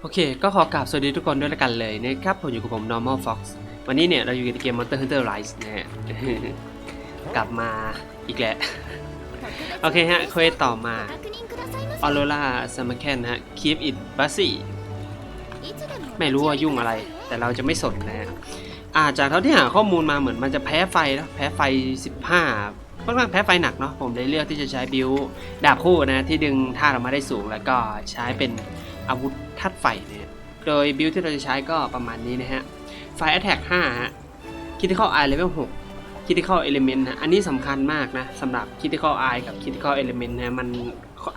โอเค ก็ขอกราบสวัสดีทุกคนด้วยละกันเลยนะครับ ผมอยู่กับผม normal fox วันนี้เนี่ย เราอยู่ในเกม monster hunter rise นะฮะ กลับมาอีกแล้วโอเคฮะเควสต่อมา Aurora s a m a k e n นะฮะ keep it busy ไม่รู้ว่ายุ่งอะไร แต่เราจะไม่สนนะฮะอาจากเท่าที่หาข้อมูลมาเหมือนมันจะแพ้ไฟนะแพ้ไฟ 15ค่อนข้างแพ้ไฟหนักเนาะผมเลยเลือกที่จะใช้บิวดาบคู่นะที่ดึงท่าเรามาได้สูง แล้วก็ใช้เป็น อาวุธธาตุไฟนะโดยบิวที่เราจะใช้ก็ประมาณนี้นะฮะไฟ Attack 5ฮะ Critical Eye Level 6 Critical Element นะอันนี้สำคัญมากนะสำหรับ Critical Eye กับ Critical Element นะมัน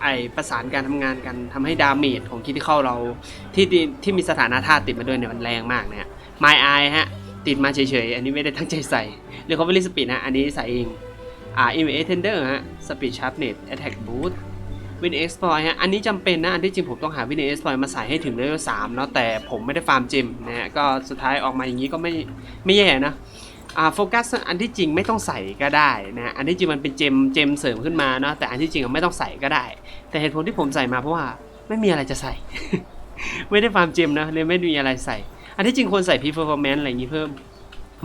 ไอประสานการทำงานกันทำให้ดาเมจของ Critical เราที่ที่ที่มีสถานะธาตุติดมาด้วยเนี่ยมันแรงมากนะฮะ My Eye ฮะติดมาเฉยๆ อันนี้ไม่ได้ตั้งใจใส่ Recovery Speed นะ อันนี้ใส่เอง อ่า Immediate Tender ฮะ Speed Sharpness Attack Boost Win Exploit ฮะ อันนี้จำเป็นนะ อันที่จริงผมต้องหา Win Exploit มาใส่ให้ถึงเลเวล3เนาะแต่ผมไม่ได้ฟาร์มเจมนะฮะ ก็สุดท้ายออกมาอย่างนี้ก็ไม่ไม่แย่นะอ่าโฟกัสอันที่จริงไม่ต้องใส่ก็ได้นะฮะ อันที่จริงมันเป็นเจมเจมเสริมขึ้นมาเนาะแต่อันที่จริงไม่ต้องใส่ก็ได้ แต่เหตุผลที่ผมใส่มาเพราะว่าไม่มีอะไรจะใส่ ไม่ได้ฟาร์มเจมนะเลยไม่มีอะไรใส่ อันที่จริงควรใส่ performance อะไรอย่างนี้เพิ่ม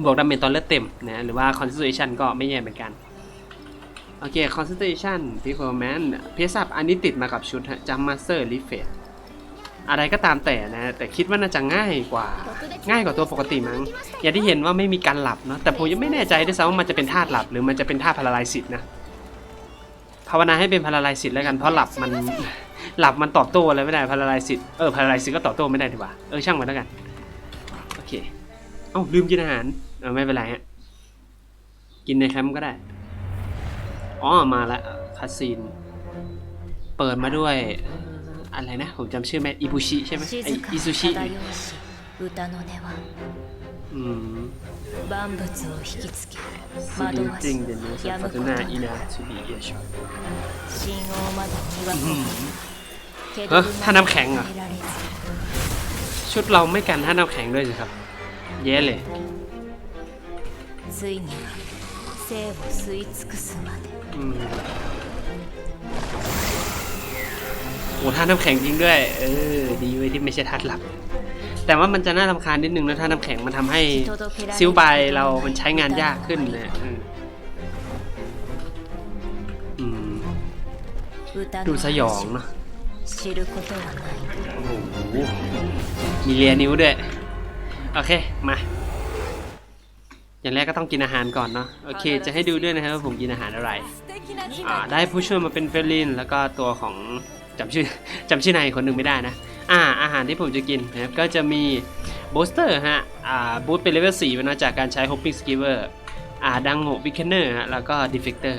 บวกดาเมจตอนเลือดเต็มนะหรือว่า concentration ก็ไม่แย่เหมือนกัน อเค concentration performance เพียสับอันนี้ติดมากับชุดฮะ jump master refresh อะไรก็ตามแต่นะ แต่คิดว่าน่าจะง่ายกว่า ง่ายกว่าตัวปกติมั้ง อย่างที่เห็นว่าไม่มีการหลับเนาะแต่ผมยังไม่แน่ใจด้วยซ้ำว่ามันจะเป็นธาหลับ หรือมันจะเป็นธาตุพาราไลซิตนะภาวนาให้เป็นพาราไลซิตแล้วกันเพราะหลับมันหลับมันตอบโต้อะไรไม่ได้พาราไลซิตเออพาราไลซิตก็ตอบโต้ไม่ได้ดีกว่าเออช่างมันแล้วกันโอเคเอ้าลืมกินอาหารเออไม่เป็นไรฮะกินในแคมป์ก็ได้ อ๋อมาละคาสินเปิดมาด้วยอะไรนะ ผมจำชื่อแม่อิบุชิใช่ไหมอิซุชิอืมสุดินจริงเดนโนสัฟาตุนาอินาสุบิเอชเฮ้ท่าน้ำแข็งอะชุดเราไม่กันท่าน้ำแข็งด้วยสิครับ เย้เลย 生を吸い尽くすまで อืมโอ้ท่าน้ำแข็งจริงด้วย เออ ดีเว้ยที่ไม่ใช่ท่าหลับ แต่ว่ามันจะน่ารำคาญนิดนึงนะท่าน้ำแข็งมันทำให้ 届けられ ซิล る บายเรา มันใช้งานยากขึ้นนะอืมอืม 歌 ดู の สยองเนาะ 知ることはない โอ้โห มีเลียนิ้วด้วย โอเค มา อย่างแรกก็ต้องกินอาหารก่อนเนาะโอเค จะให้ดูด้วยนะครับว่าผมกินอาหารอะไรอ่าได้ผู้ช่วยมาเป็นเฟรลิน แล้วก็ตัวของจำชื่อจำชื่อนายคนหนึ่งไม่ได้นะอ่าอาหารที่ผมจะกินนะครับก็จะมีบูสเตอร์ฮะอ่าบูสเป็นเลเวล4นะจากการใช้ Hopping Skiver อ่าดังโหวิคเนอร์ฮะแล้วก็ Defector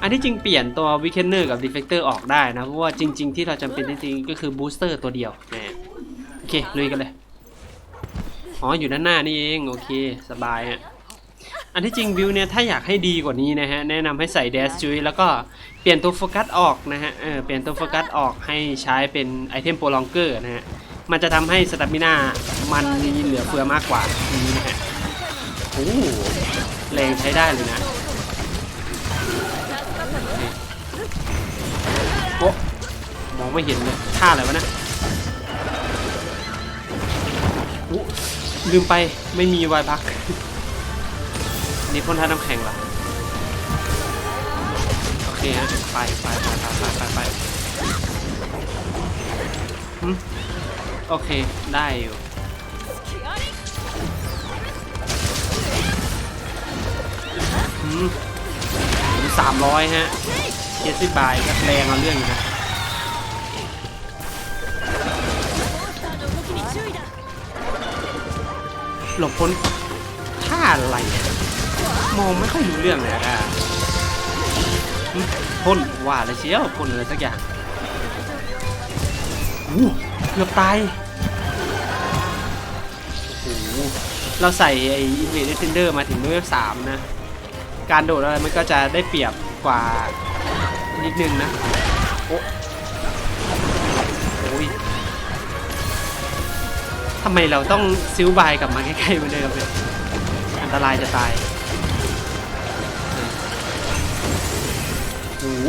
อันที่จริงเปลี่ยนตัววิคเนอร์กับ Defector ออกได้นะเพราะว่าจริง ๆ ที่เราจำเป็นจริงๆก็คือบูสเตอร์ตัวเดียวนะโอเคลุยกันเลย อ๋ออยู่ด้านหน้านี่เองโอเคสบายฮะอันที่จริงวิวเนี่ยถ้าอยากให้ดีกว่านี้นะฮะแนะนำให้ใส่เดสจุยแล้วก็เปลี่ยนตัวโฟกัสออกนะฮะเออเปลี่ยนตัวโฟกัสออกให้ใช้เป็นไอเทมโปรลองเกอร์นะฮะมันจะทำให้สตามิน่ามันมีเหลือเฟือมากกว่านี้นะฮะโอ้โหแรงใช้ได้เลยนะโอ้มองไม่เห็นเลยท่าอะไรวะเนะ ลืมไปไม่มีไวพักนี่พ่นท่าน้ำแข็งเหรอโอเคฮะไปไปไปไปไปไปไปโอเค ได้อยู่หืมสามร้อยฮะเจ็ดสิบบาทก็แรงเอาเรื่องอยู่นะ หลบพ้นท่าอะไรมองไม่ค่อยรู้เรื่องเลยอะพ่นว่าอะไรเชียวพ่นอะไรสักอย่างอู้เกือบตายโอ้โหเราใส่ไอ้ Invader Tender มาถึงเลเวลสามนะ การโดดอะไรมันก็จะได้เปรียบกว่านิดนึงนะ โอ้โอ้ย ทำไมเราต้องซิลบายกลับมาใกล้ๆเหมือนเดิมเนี่ยอันตรายจะตายโอ้โห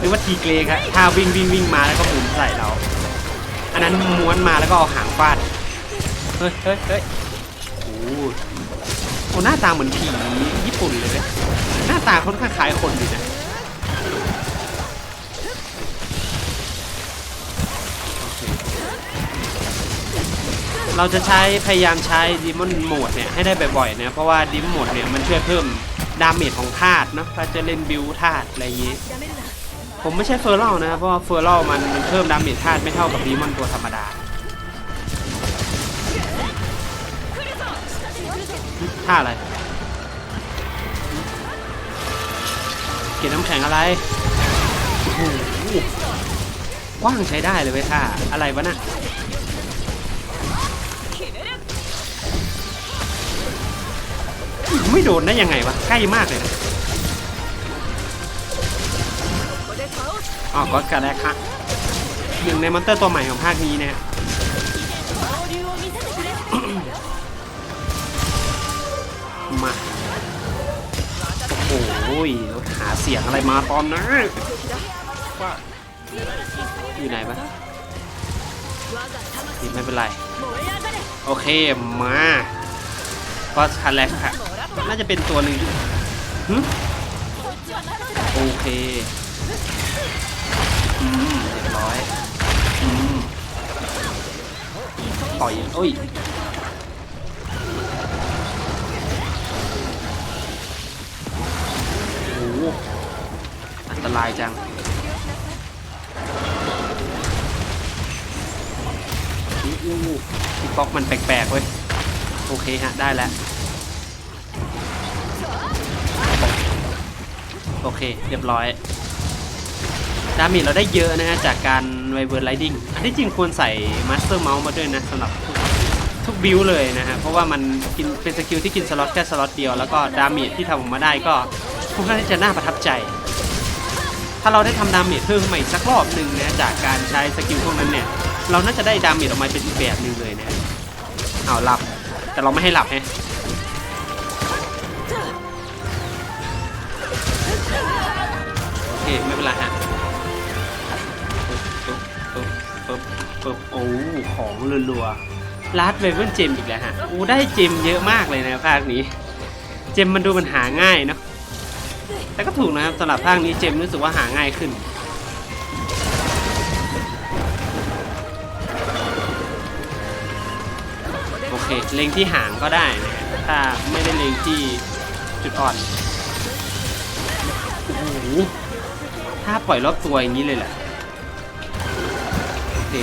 นึกว่าทีเกรครับถ้าวิ่งวิ่งวิ่งมาแล้วก็หมุนใส่เราออันนั้นม้วนมาแล้วก็เอาหางฟาด เฮ้ยเฮ้ยเฮ้ยโอ้โหโอ้หน้าตาเหมือนผีญี่ปุ่นเลยนะหน้าตาค่อนข้างคล้ายคนอยู่นะ เราจะใช้พยายามใช้ดิมอนโหมดเนี่ยให้ได้บ่อยๆเนะเพราะว่าดิมโหมดเนี่ยมันช่วยเพิ่มดาเมจของธาตุเนาะถ้าจะเล่นบิวธาตุอะไรอย่างงี้ ผมไม่ใช่เฟอร์เรลนะเพราะว่าเฟอร์เรลมันเพิ่มดาเมจธาตุไม่เท่ากับดิมอนตัวธรรมดาท่าอะไรเกล็ดน้ำแข็งอะไรโอ้โหกว้างใช้ได้เลยเว้ยท่าอะไรวะน่ะ ไม่โดนได้ยังไงวะใกล้มากเลยนะอ๋อก็กระแดกฮะหนึ่งในมอนเตอร์ตัวใหม่ของภาคนี้นะฮะมาโอ้โหหาเสียงอะไรมาตอนนั้นอยู่ไหนปะไม่เป็นไร โอเค มาก็คันแรกค่ะ น่าจะเป็นตัวหนึ่งหึโอเคอืมเรียบร้อยอืมต่อยโอ้ยโอ้โหอันตรายจังอู้อู้พี่ป๊อกมันแปลกๆเว้ย โอเคฮะ ได้แล้ว อเค เรียบร้อยดาเมจเราได้เยอะนะฮะจากการไวเวิร์ดไลดิ้งอันที่จริงควรใส่มาสเตอร์เมาส์มาด้วยนะสำหรับทุกทุกบิลเลยนะฮะเพราะว่ามันกินเป็นสกิลที่กินสล็อตแค่สล็อตเดียวแล้วก็ดาเมจที่ทำออกมาได้ก็ค่อนข้างที่จะน่าประทับใจ ถ้าเราได้ทำดาเมจเพิ่มขึ้นมาอีกสักรอบหนึ่งนะจากการใช้สกิลพวกนั้นเนี่ยเราน่าจะได้ดาเมจออกมาเป็นอีกแบบหนึ่งเลยนะเอาหลับแต่เราไม่ให้หลับไง ไม่เป็นไรฮะปึ๊บปึ๊บปึ๊บปึ๊บโอ้ของรัวๆลาดเวเบิลเจมอีกแล้วฮะโอ้ได้เจมเยอะมากเลยนะภาคนี้ เจมมันดูมันหาง่ายเนาะแต่ก็ถูกนะครับสำหรับภาคนี้เจมรู้สึกว่าหาง่ายขึ้นโอเคเล็งที่หางก็ได้นะถ้าไม่ได้เล็งที่จุดอ่อนโอ้โห ถ้าปล่อยรอบตัวอย่างนี้เลยแหละโอเค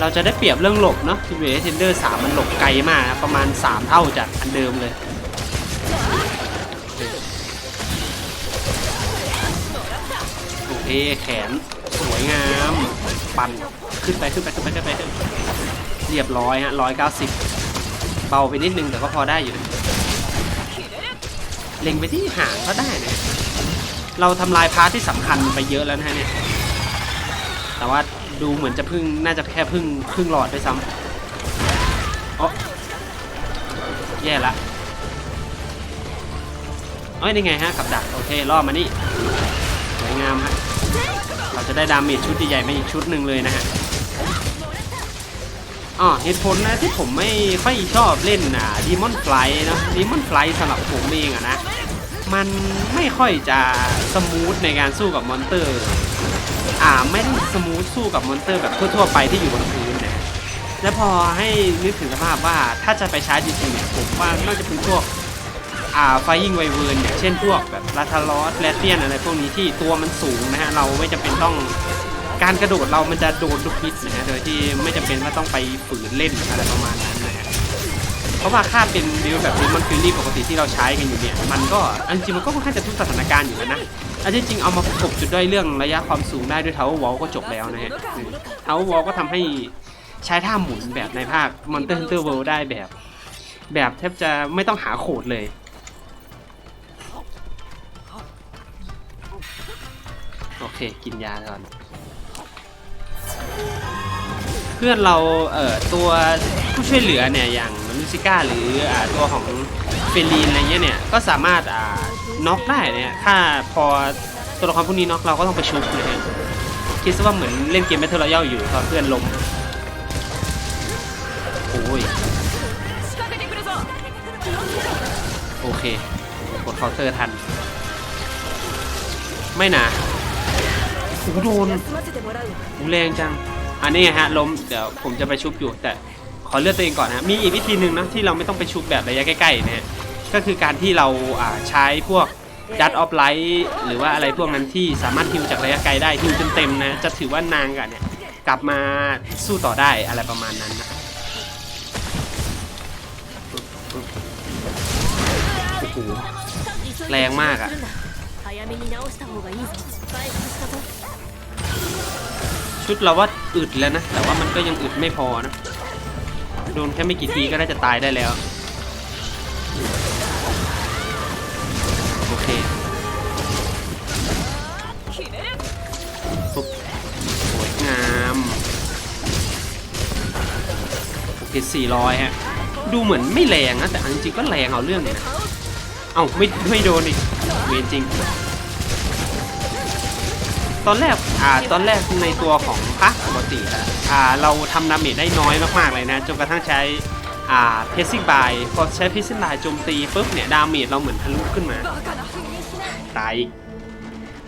เราจะได้เปรียบเรื่องหลบเนาะทีเวเทนเดอร์สามมันหลบไกลมากนะประมาณ 3 เท่าจากอันเดิมเลยโอเคแขนสวยงาม ปั่นขึ้นไปขึ้นไปขึ้นไปขึ้นไปเรียบร้อยฮะร้อยเก้าสิบเบาไปนิดนึงแต่ก็พอได้อยู่ เล็งไปที่หางก็ได้นะ เราทำลายพาร์ทที่สำคัญไปเยอะแล้วนะฮะเนี่ย แต่ว่าดูเหมือนจะพึ่งน่าจะแค่พึ่งพึ่งหลอดด้วยซ้ำอ๋อแย่ละเอ้ยนี่ไงฮะกับดักโอเคล่อมานี่สวยงามฮะเราจะได้ดาเมจชุดใหญ่ๆมาอีกชุดหนึ่งเลยนะฮะอ๋อเหตุผลนะที่ผมไม่ค่อยชอบเล่นอะดีมอนไฟเนะดีมอนไฟสำหรับผมเองอะนะ มันไม่ค่อยจะสมูทในการสู้กับมอนเตอร์อ่าไม่ได้สมูทสู้กับมอนเตอร์แบบทั่วๆไปที่อยู่บนพื้นนะแล้วพอให้นึกถึงสภาพว่าถ้าจะไปใช้จริงๆเนี่ยผมว่าน่าจะเป็นพวกอ่าไฟยิงไวเวิร์นอย่างเช่นพวกแบบลาทารอสแลเตียนอะไรพวกนี้ที่ตัวมันสูงนะฮะเราไม่จำเป็นต้องการกระโดดเรามันจะโดนทุกพิษนะฮะโดยที่ไม่จำเป็นว่าต้องไปฝืนเล่นอะไรประมาณนั้น เพราะว่าค่าเป็นดิวแบบนี้มันคือรีปกติที่เราใช้กันอยู่เนี่ย มันก็อันจริงมันก็ค่อนข้างจะทุกสถานการณ์อยู่แล้วนะอันที่จริงเอามาประกบจุดด้อยเรื่องระยะความสูงได้ด้วยเทาวอลก็จบแล้วนะฮะเทาวอลก็ทำให้ใช้ท่าหมุนแบบในภาค Monster Hunter World ได้แบบ แบบแทบจะไม่ต้องหาโขดเลยโอเค กินยาก่อน เพื่อนเราเอ่อตัว ผู้ช่วยเหลือเนี่ยอย่างมิซิก้าหรืออตัวของเฟลีนอะไรเงี้ยเนี่ยก็สามารถน็อกได้เนี่ยถ้าพอตัวละครพวกนี้น็อกเราก็ต้องไปชุบนะฮะคิดซะว่าเหมือนเล่นเกมแมทเทิลรอยัลอยู่ตอนเพื่อนลมโอ้ยโอเคกดเคาน์เตอร์ทัน ไม่นะโอ้โดนแรงจังอันนี้ฮะล้มเดี๋ยวผมจะไปชุบอยู่แต่ ขอเลือดตัวเองก่อนนะมีอีกวิธีหนึ่งนะที่เราไม่ต้องไปชุบแบบระยะใกล้ๆนะฮะก็คือการที่เราใช้พวกดัตออฟไลท์หรือว่าอะไรพวกนั้นที่สามารถฮิวจากระยะไกลได้ฮิวจนเต็มนะจะถือว่านางกันเนี่ยกลับมาสู้ต่อได้อะไรประมาณนั้นนะแรงมากอะชุดเราว่าอึดแล้วนะ แต่ว่ามันก็ยังอึดไม่พอนะ โดนแค่ไม่กี่ทีก็น่าจะตายได้แล้ว โอเคปุ๊บสวยงาม โอเค 400 ฮะ ดูเหมือนไม่แรงนะ แต่จริงๆก็แรงเอาเรื่องนะ เอ้า ไม่ไม่โดนอีกเวรจริง ตอนแรกอ่าตอนแรกในตัวของพระปกติอะอ่าเราทำดาเมจได้น้อยมากๆเลยนะจนกระทั่งใช้อ่าเพซซิ่งบายพอใช้เพซซิ่งบายโจมตีปุ๊บเนี่ยดาเมจเราเหมือนทะลุขึ้นมาตายอีก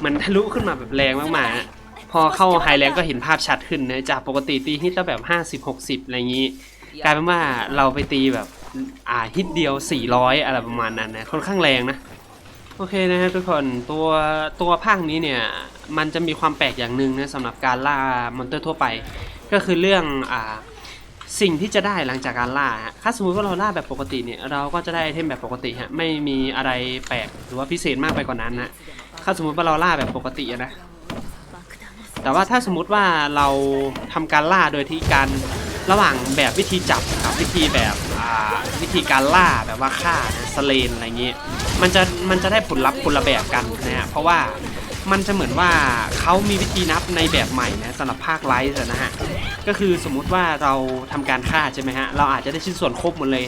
มันทะลุขึ้นมาแบบแรงมากๆอะพอเข้าไฮแรงก็เห็นภาพชัดขึ้นนะจากปกติตีฮิตแล้วแบบ 50-60 อะไรอย่างนี้ กลายเป็นว่าเราไปตีแบบอ่าฮิตเดียว 400 อะไรประมาณนั้นนะค่อนข้างแรงนะ โอเคนะครับทุกคนตัวตัวภาคนี้เนี่ย มันจะมีความแปลกอย่างหนึ่งนะสำหรับการล่ามอนเตอร์ทั่วไป ก็คือเรื่องอ่าสิ่งที่จะได้หลังจากการล่าถ้าสมมติว่าเราล่าแบบปกติเนี่ยเราก็จะได้ไอเทมแบบปกติฮะไม่มีอะไรแปลกหรือว่าพิเศษมากไปกว่านั้นนะถ้าสมมติว่าเราล่าแบบปกตินะแต่ว่าถ้าสมมุติว่าเราทำการล่าโดยที่การระหว่างแบบวิธีจับกับวิธีแบบอ่าวิธีการล่าแบบว่าฆ่าสเลนอะไรเงี้ยมันจะมันจะได้ผลลัพธ์คนละแบบกันนะฮะเพราะว่า มันจะเหมือนว่าเขามีวิธีนับในแบบใหม่นะสำหรับภาคไลท์นะฮะก็คือสมมุติว่าเราทำการฆ่าใช่ไหมฮะเราอาจจะได้ชิ้นส่วนครบหมดเลย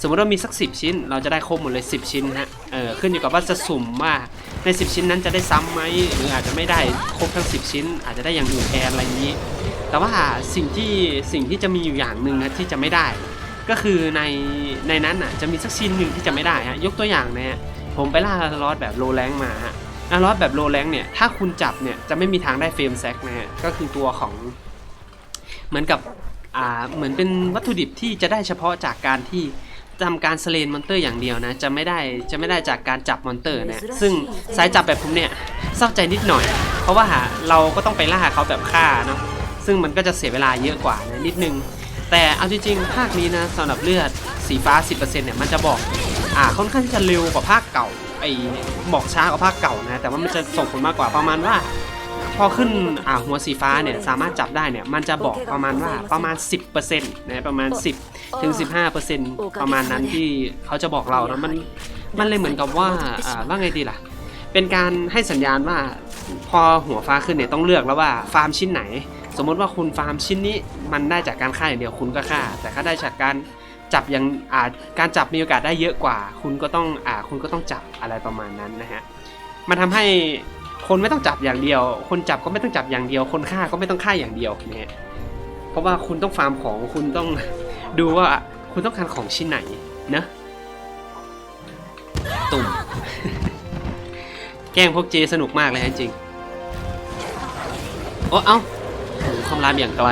สมมติว่ามีสัก 10 ชิ้น เราจะได้ครบหมดเลย 10 ชิ้นฮะเออขึ้นอยู่กับว่าจะสุ่มว่าใน 10 ชิ้นนั้นจะได้ซ้ำไหมหรืออาจจะไม่ได้ครบทั้ง 10 ชิ้น อาจจะได้อย่างอื่นแทนอะไรอย่างนี้ แต่ว่าสิ่งที่สิ่งที่จะมีอยู่อย่างหนึ่งนะที่จะไม่ได้ ก็คือในในนั้นอะจะมีสักชิ้นหนึ่งที่จะไม่ได้ฮะยกตัวอย่างนะฮะผมไปล่าลอสแบบโลแรงมาฮะ ลอสแบบโลแรงเนี่ย ถ้าคุณจับเนี่ย จะไม่มีทางได้เฟรมแซกนะฮะ ก็คือตัวของ เหมือนกับ อ่า เหมือนเป็นวัตถุดิบที่จะได้เฉพาะจากการที่ทำการสเลนมอนเตอร์อย่างเดียวนะ จะไม่ได้ จะไม่ได้จากการจับมอนเตอร์นะ ซึ่งสายจับแบบผมเนี่ยเศร้าใจนิดหน่อย เพราะว่าเราก็ต้องไปล่าเขาแบบฆ่าเนาะ ซึ่งมันก็จะเสียเวลาเยอะกว่านะนิดนึง แต่เอาจริงๆภาคนี้นะสำหรับเลือดสีฟ้า 10%เนี่ย มันจะบอก อ่า ค่อนข้างที่จะเร็วกว่าภาคเก่า ไอ้บอกช้ากว่าภาคเก่านะ แต่ว่ามันจะส่งผลมากกว่าประมาณว่า พอขึ้นอ่าหัวสีฟ้าเนี่ยสามารถจับได้เนี่ยมันจะบอกประมาณว่าประมาณ 10%นะประมาณ 10ถึง15%ประมาณนั้นที่เขาจะบอกเรานะมันมันเลยเหมือนกับว่าอ่าว่าไงดีล่ะ เป็นการให้สัญญาณว่าพอหัวฟ้าขึ้นเนี่ยต้องเลือกแล้วว่าฟาร์มชิ้นไหน สมมติว่าคุณฟาร์มชิ้นนี้มันได้จากการฆ่าอย่างเดียวคุณก็ฆ่า แต่ถ้าได้จากการ จับย่างอ่าการจับมีโอกาสได้เยอะกว่า คุณก็ต้องอ่าคุณก็ต้องจับอะไรประมาณนั้นนะฮะมันทำให้คนไม่ต้องจับอย่างเดียว คนจับก็ไม่ต้องจับอย่างเดียว คนฆ่าก็ไม่ต้องฆ่าอย่างเดียวนะฮะเพราะว่าคุณต้องฟาร์มของคุณต้องดูว่าคุณต้องการของชิ้นไหนเนอะตุ่มแกล้งพวกเจสนุกมากเลยจริงโอ้เอ้าโอ้โหคำรามอย่างไกล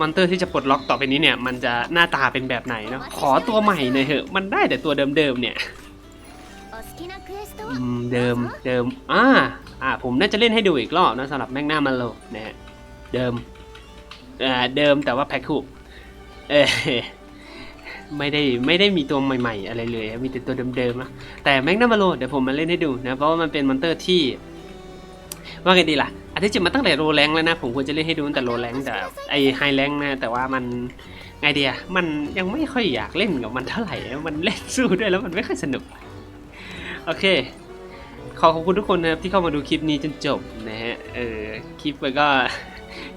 มอนเตอร์ที่จะปลดล็อกต่อไปนี้เนี่ย มันจะหน้าตาเป็นแบบไหนเนาะขอตัวใหม่หน่อยเถอะมันได้แต่ตัวเดิมๆเนี่ยเดิมเดิมอ่าอ่าผมน่าจะเล่นให้ดูอีกรอบนะสำหรับแมกนามาโลนะฮะเดิมอ่าเดิมแต่ว่าแพ็คคู่เออไม่ได้ไม่ได้มีตัวใหม่ๆ อะไรเลย มีแต่ตัวเดิมๆนะแต่แมกนามาโลเดี๋ยวผมมาเล่นให้ดูนะ เพราะว่ามันเป็นมอนเตอร์ที่ ว่าไงดีล่ะ อันที่จริงมันตั้งแต่โรแรงแล้วนะ ผมควรจะเล่นให้ดูตั้งแต่โรแรงแต่ไอไฮแรงนะแต่ว่ามันไงเดียมันยังไม่ค่อยอยากเล่นกับมันเท่าไหร่ มันเล่นสู้ด้วยแล้วมันไม่ค่อยสนุก โอเค ขอขอบคุณทุกคนนะครับที่เข้ามาดูคลิปนี้จนจบนะฮะ เออคลิปมันก็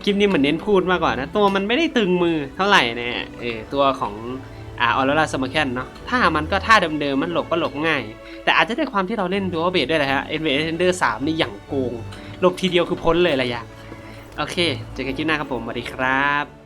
คลิปนี้เหมือนเน้นพูดมากกว่านะ ตัวมันไม่ได้ตึงมือเท่าไหร่นะฮะ เออตัวของอ่าออรราสมาร์แคนเนาะท่ามันก็ท่าเดิมๆมันหลบก็หลบง่าย แต่อาจจะด้วยความที่เราเล่นดูอัเบดด้วยแหละฮะเอ็นเวเดอร์สามนี่อย่างโกง หลบทีเดียวคือพ้นเลยระยะ โอเค เจอกันคลิปหน้าครับผม สวัสดีครับ